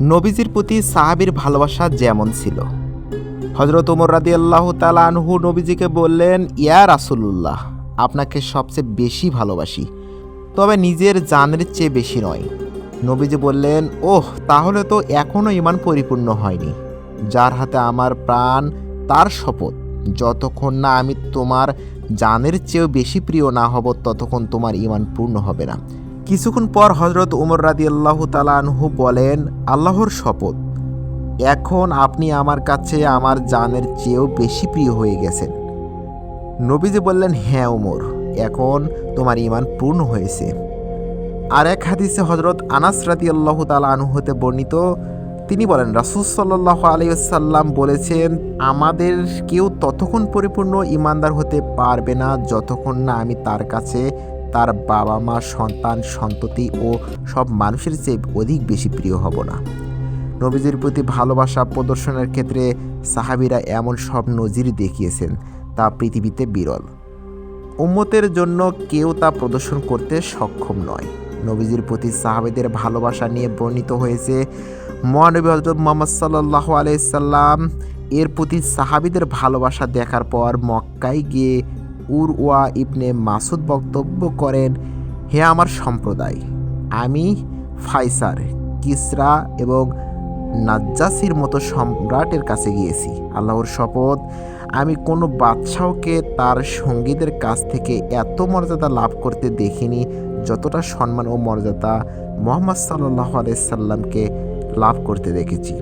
নবীজির প্রতি সাহাবির ভালোবাসা যেমন ছিল। হজরত ওমর রাদি আল্লাহ তালানহু নবীজিকে বললেন, ইয়া রাসুল্লাহ আপনাকে সবচেয়ে বেশি ভালোবাসি, তবে নিজের জানের চেয়ে বেশি নয়। নবীজি বললেন, ওহ, তাহলে তো এখনও ইমান পরিপূর্ণ হয়নি। যার হাতে আমার প্রাণ, তার শপথ। যতক্ষণ না আমি তোমার জানের চেয়েও বেশি প্রিয় না হব, ততক্ষণ তোমার ইমান পূর্ণ হবে না। কিছুক্ষণ পর হজরত উমর রাদি আল্লাহ তালানহু বলেন, আল্লাহর শপথ। এখন আপনি আমার কাছে আমার জানের চেয়েও বেশি প্রিয় হয়ে গেছেন। নবীজি বললেন হ্যাঁ উমর, এখন তোমার ইমান পূর্ণ হয়েছে। আর এক হাদিসে হজরত আনাস রাদি আল্লাহ তালা হতে বর্ণিত, তিনি বলেন, রাসুল সাল্লাহ বলেছেন, আমাদের কেউ ততক্ষণ পরিপূর্ণ ইমানদার হতে পারবে না, যতক্ষণ না আমি তার কাছে তার বাবা মা, সন্তান, সন্ততি ও সব মানুষের চেয়ে অধিক বেশি প্রিয় হব না। নবীজির প্রতি ভালোবাসা প্রদর্শনের ক্ষেত্রে সাহাবিরা এমন সব নজির দেখিয়েছেন, তা পৃথিবীতে বিরল। উম্মতের জন্য কেউ তা প্রদর্শন করতে সক্ষম নয়। নবীজির প্রতি সাহাবেদের ভালোবাসা নিয়ে বর্ণিত হয়েছে, মহানবী হজরত মোহাম্মদ সাল্লাহ আলাইসাল্লাম এর প্রতি সাহাবিদের ভালোবাসা দেখার পর মক্কায় গিয়ে উর ওয়া ইবনে মাসুদ বক্তব্য করেন, হে আমার সম্প্রদায়, আমি ফাইসার, কিসরা এবং নাজ্জাসির মতো সম্রাটের কাছে গিয়েছি। আল্লাহর শপথ, আমি কোনো বাদশাহকে তার সঙ্গীদের কাছ থেকে এত মর্যাদা লাভ করতে দেখিনি যতটা সম্মান ও মর্যাদা মোহাম্মদ সাল্লাহ আলাইসাল্লামকে লাভ করতে দেখেছি।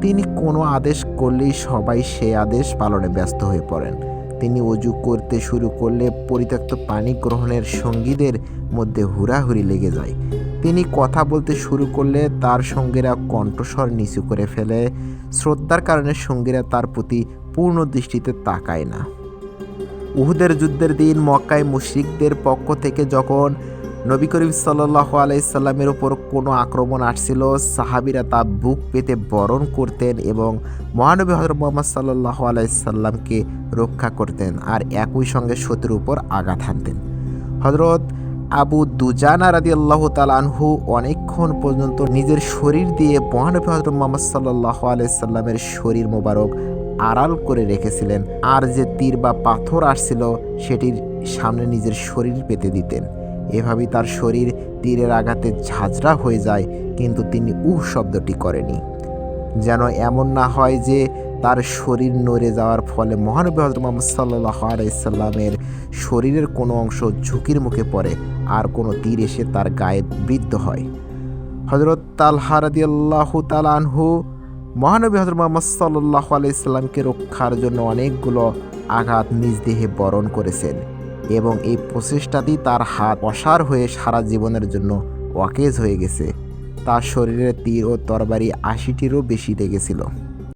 তিনি কোনো আদেশ করলেই সবাই সেই আদেশ পালনে ব্যস্ত হয়ে পড়েন। তিনি অজু করতে শুরু করলে পরিত্যক্ত পানি গ্রহণের সঙ্গীদের মধ্যে হুড়াহুড়ি লেগে যায়। তিনি কথা বলতে শুরু করলে তার সঙ্গীরা কণ্ঠস্বর নিচু করে ফেলে। শ্রদ্ধার কারণে সঙ্গীরা তার প্রতি পূর্ণ দৃষ্টিতে তাকায় না। উহুদের যুদ্ধের দিন মক্কায় মুশরিকদের পক্ষ থেকে যখন নবী করিম সাল্লাহ আলাইসাল্লামের ওপর কোনো আক্রমণ আসছিল। সাহাবিরা তা বুক পেতে বরণ করতেন এবং মহানবী হজরত মোহাম্মদ সাল্লাহ আলাইসাল্লামকে রক্ষা করতেন আর একই সঙ্গে শত্রুর উপর আঘাত হানতেন। হজরত আবু দুজানা রাদি আল্লাহ তালানহু অনেকক্ষণ পর্যন্ত নিজের শরীর দিয়ে মহানবী হজরত মোহাম্মদ সাল্লাহ আলাইসাল্লামের শরীর মোবারক আড়াল করে রেখেছিলেন আর যে তীর বা পাথর আসছিল, সেটির সামনে নিজের শরীর পেতে দিতেন। এভাবেই তার শরীর তীরের আঘাতে ঝাঁঝরা হয়ে যায়, কিন্তু তিনি উহ শব্দটি করেনি। যেন এমন না হয় যে তার শরীর নড়ে যাওয়ার ফলে মহানবী হজরত মোহাম্মদ সাল্লাহ আলাইসাল্লামের শরীরের কোনো অংশ ঝুঁকির মুখে পড়ে, আর কোনো তীর এসে তার গায়ে বৃদ্ধ হয়। হজরত তালহারাদি আল্লাহ তালানহু মহানবী হজরত মোহাম্মদ সাল্লাহ আলাইসাল্লামকে রক্ষার জন্য অনেকগুলো আঘাত নিজ দেহে বরণ করেছেন। এবং এই প্রচেষ্টাতেই তার হাত অসার হয়ে সারা জীবনের জন্য ওয়াকেজ হয়ে গেছে। তার শরীরে তীর ও তরবারি আশিটিরও বেশি লেগেছিল।